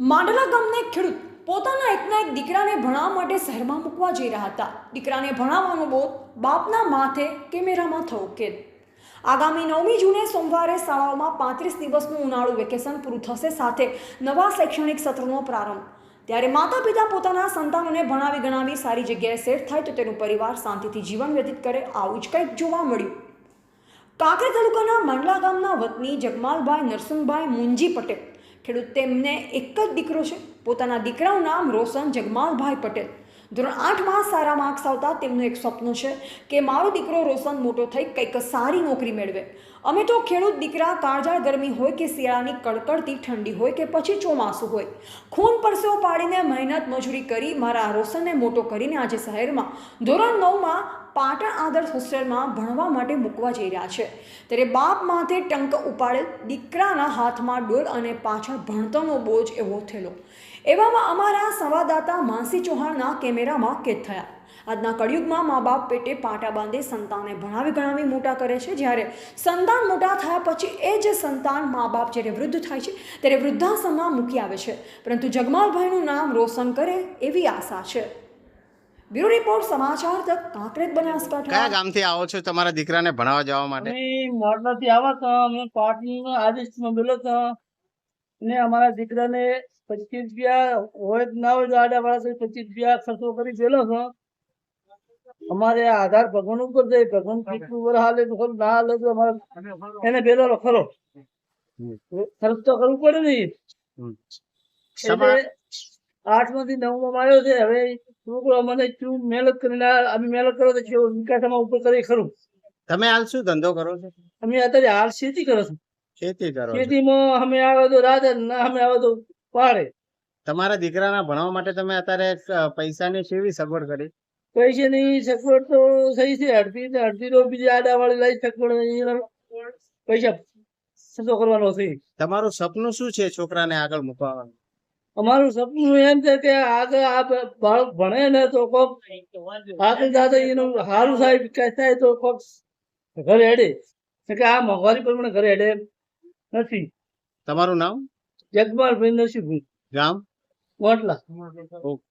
માંડલા ગામને ખેડૂત પોતાના એકના એક દીકરાને ભણાવવા માટે શહેરમાં મૂકવા જઈ રહ્યા હતા. દીકરાને ભણાવવાનો બોધ બાપના માથે કેમેરામાં થયો કેદ. આગામી નવમી જૂને સોમવારે શાળાઓમાં પાંત્રીસ દિવસનું ઉનાળુ વેકેશન પૂરું થશે સાથે નવા શૈક્ષણિક સત્રનો પ્રારંભ. ત્યારે માતા પિતા પોતાના સંતાનોને ભણાવી ગણાવી સારી જગ્યાએ સેટ થાય તો તેનું પરિવાર શાંતિથી જીવન વ્યતીત કરે આવું જ કંઈક જોવા મળ્યું. કાંકરે તાલુકાના માંડલા ગામના વતની જગમાલભાઈ, નરસિંહભાઈ, મુંજી પટેલ ખેડૂત તેમને એક જ દીકરો છે. પોતાના દીકરાનું નામ રોશન જગમાલભાઈ પટેલ. ધોરણ આઠમાં સારા માર્ક્સ આવતા તેમનું એક સ્વપ્ન છે કે મારો દીકરો રોશન મોટો થઈ કંઈક સારી નોકરી મેળવે. અમે તો ખેડૂત દીકરા કાળજાળ ગરમી હોય કે શિયાળાની કડકડતી ઠંડી હોય કે પછી ચોમાસું હોય. ખૂન પરસેવો પાડીને મહેનત મજૂરી કરી મારા રોશનને મોટો કરીને આજે શહેરમાં ધોરણ નવમાં પાટણ આદર્શ હોસ્ટેલમાં ભણવા માટે મૂકવા જઈ રહ્યા છે. ત્યારે બાપ માથે ટંક ઉપાડેલ, દીકરાના હાથમાં ડોલ અને પાછળ ભણતરનો બોજ એવો થયેલો એવામાં અમારા સંવાદદાતા માનસી ચૌહાણના કેમેરામાં કેદ થયા. આજના કળિયુગમાં મા બાપ પેટે પાટા બાંધે સંતાનને ભણાવી ગણાવી મોટા કરે છે. જ્યારે સંતાન મોટા થયા પછી એ જ સંતાન મા બાપ જ્યારે વૃદ્ધ થાય છે ત્યારે વૃદ્ધાશ્રમમાં મૂકી આવે છે. પરંતુ જગમાલભાઈનું નામ રોશન કરે એવી આશા છે. બ્યુરો રિપોર્ટ સમાચાર તક કાંકરેજ કયા ગામથી આવો છો તમારા દીકરાને ભણાવવા જવા માટે? અમે મોરલાથી આવ્યા હતા અમે પાટણ આદેશમાં બેલો હતા ને અમારા દીકરાને પચીસ રૂપિયા હોય ના હોય તો આડા વાળા પચીસ રૂપિયા ખર્ચો કરી ગયેલો છો. અમારે આધાર ભગવાન ઉપર જાય ભગવાન કેટલું વર હાલે તો ખરું ના હાલે તો અમારે એને પેલો ખરો. ખર્ચ તો કરવું પડે ને. આઠમાંથી નવમાં આવ્યો છે હવે છોકરો મને શું મહેનત કરીને અમે મહેનત કરો તો વિકાસમાં વિકાસ ઉપર કરી ખરું. તમે હાલ શું ધંધો કરો છો? અમે અત્યારે હાલ ખેતી કરો છો. ખેતી કરો ખેતીમાં અમે આવે તો રાત ના અમે આવે તો પાડે. તમારા દીકરાના ભણવા માટે તમે અત્યારે પૈસાની કેવી સગવડ કરી? પૈસાની સગવડ તો થઈ છે અડધી અડધી તો બીજી આડા વાળી લઈ સગવડ પૈસા સતો કરવાનો છે. તમારું સપનું શું છે છોકરાને આગળ મૂકવાનું? અમારું સપનું એમ છે કે આગળ આ બાળક ભણે ને તો કોક આગળ જાતે એનું સારું થાય વિકાસ થાય તો કોક ઘરે હેડે. કે આ મોંઘવારી પ્રમાણે ઘરે હેડે નથી. તમારું નામ? જગમાલ ભાઈ નસીબ ગામ? મોટલા ઓકે.